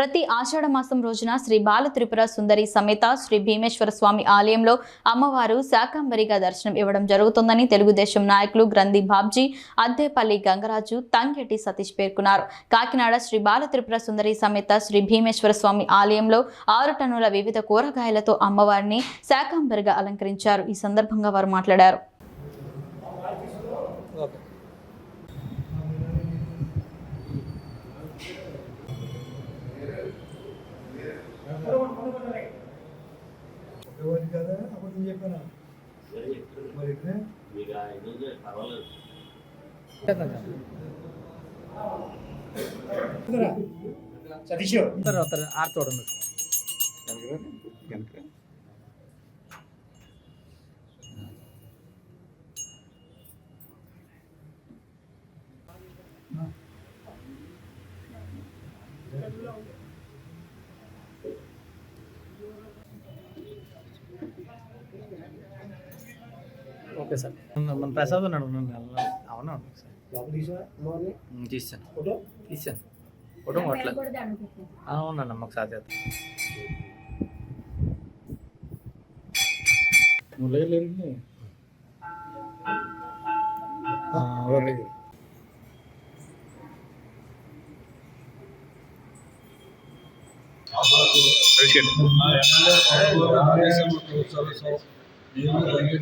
ప్రతి ఆషాఢ మాసం రోజున శ్రీ బాల త్రిపుర సుందరి సమేత శ్రీ భీమేశ్వర స్వామి ఆలయంలో అమ్మవారు శాకాంబరిగా దర్శనం ఇవ్వడం జరుగుతుందని తెలుగుదేశం నాయకులు గ్రంథి బాబ్జీ అద్దేపల్లి గంగరాజు తంగెటి సతీష్ పేర్కొన్నారు. కాకినాడ శ్రీ బాల త్రిపుర సుందరి సమేత శ్రీ భీమేశ్వర స్వామి ఆలయంలో ఆరు టన్నుల వివిధ కూరగాయలతో అమ్మవారిని శాకాంబరిగా అలంకరించారు. ఈ సందర్భంగా వారు మాట్లాడారు. ఎవరి కదా అబద్ధం చెప్పాను మరి పర్వాలేదు సతీష్ ఆరు ఓకే సార్ మన ప్రసాద్ ఉన్నాడు ఉన్నాడు. అవునా సార్ లోపల తీసావా మార్నింగ్ ఉమ్, తీసాను ఫోటో తీసాను ఫోటో కొట్టలేదు అవునండి మాకు సాధ్యత మురళి ఓకే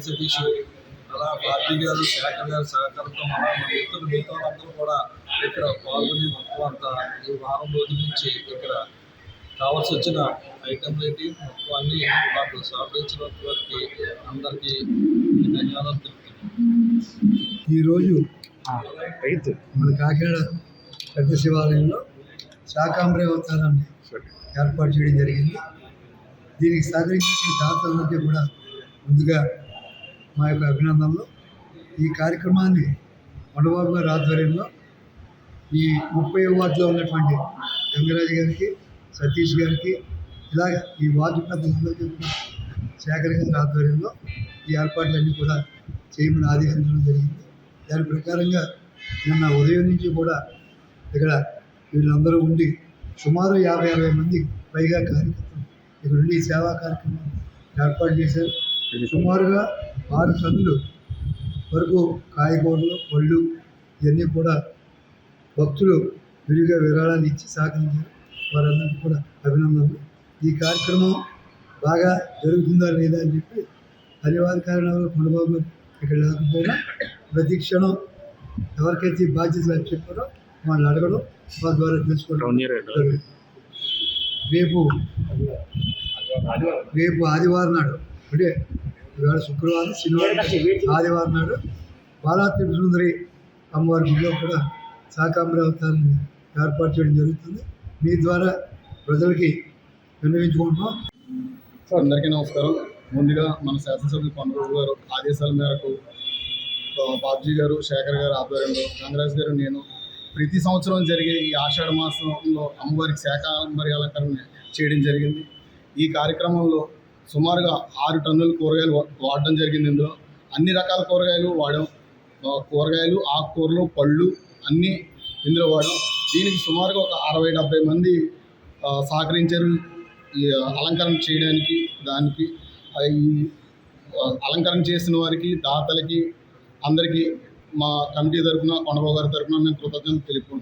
సతీష్ అలా పార్టీ గారు శేఖర్ గారి సహకారంతో మన మిగతా వాళ్ళందరూ కూడా ఇక్కడ పాల్గొని మొత్తం అంతా ఈ వారం రోజుల నుంచి ఇక్కడ కావాల్సి వచ్చిన ఐటమ్లు ఏంటి మొత్తం అన్ని మాకు సహకరించిన వారికి అందరికీ ధన్యవాదాలు తెలుపుతున్నాను ఈరోజు మన కాకినాడ పెద్ద శివాలయంలో శాకాంబరి అవతారాన్ని ఏర్పాటు చేయడం జరిగింది. దీనికి సహకరించిన దాతలందరికీ కూడా ముందుగా మా యొక్క అభినందనలు. ఈ కార్యక్రమాన్ని కొండబాబు గారి ఆధ్వర్యంలో ఈ ముప్పై వార్డులో ఉన్నటువంటి గంగరాజు గారికి సతీష్ గారికి ఇలాగ ఈ వార్డు పెద్దలందరికీ కూడా శేఖర్ గారి ఆధ్వర్యంలో ఈ ఏర్పాట్లన్నీ కూడా చేయమని ఆదేశించడం జరిగింది. దాని ప్రకారంగా నిన్న ఉదయం నుంచి కూడా ఇక్కడ వీళ్ళందరూ ఉండి సుమారు యాభై అరవై మంది పైగా కార్యకర్తలు ఇక్కడ ఉండి సేవా కార్యక్రమం ఏర్పాటు చేశారు. సుమారుగా ఆరు టన్నులు వరకు కాయగూరలు పళ్ళు ఇవన్నీ కూడా భక్తులు విడిగా విరాళాలు ఇచ్చి సహకరించారు. వారందరికీ కూడా అభినందనలు. ఈ కార్యక్రమం బాగా జరుగుతుందా లేదా అని చెప్పి అనివార్య కారణాలు కొండబాబు ఇక్కడ లేకపోయినా ప్రతి క్షణం ఎవరికైతే ఈ బాధ్యతలు చెప్పారో వాళ్ళని అడగడం ద్వారా జరుగుతుంది. రేపు రేపు ఆదివారం నాడు అంటే ఇవాళ శుక్రవారం శనివారం ఆదివారం నాడు బాలాత్రి సుందరి అమ్మవారి గుడిలో కూడా శాకాంబరి అవతారాన్ని ఏర్పాటు చేయడం జరుగుతుంది. మీ ద్వారా ప్రజలకి విన్నవించుకుంటున్నాం. అందరికీ నమస్కారం. ముందుగా మన శాసనసభ్యులు కొండబాబు గారు ఆదేశాల మేరకు బాబ్జీ గారు శేఖర్ గారు ఆధ్వర్యంలో గంగరాజ్ గారు నేను ప్రతి సంవత్సరం జరిగే ఈ ఆషాఢ మాసంలో అమ్మవారికి శాఖాంబరి అలంకరణ చేయడం జరిగింది. ఈ కార్యక్రమంలో సుమారుగా ఆరు టన్నుల కూరగాయలు వాడడం జరిగింది ఇందులో. అన్ని రకాల కూరగాయలు వాడాం కూరగాయలు ఆకుకూరలు పళ్ళు అన్నీ ఇందులో వాడాం దీనికి సుమారుగా ఒక అరవై డెబ్బై మంది సహకరించారు. ఈ అలంకరణ చేయడానికి దానికి ఈ అలంకరణ చేసిన వారికి దాతలకి అందరికీ మా కమిటీ తరఫున కొండబాబు గారి తరఫున మేము కృతజ్ఞతలు తెలుపుకుంటున్నాం.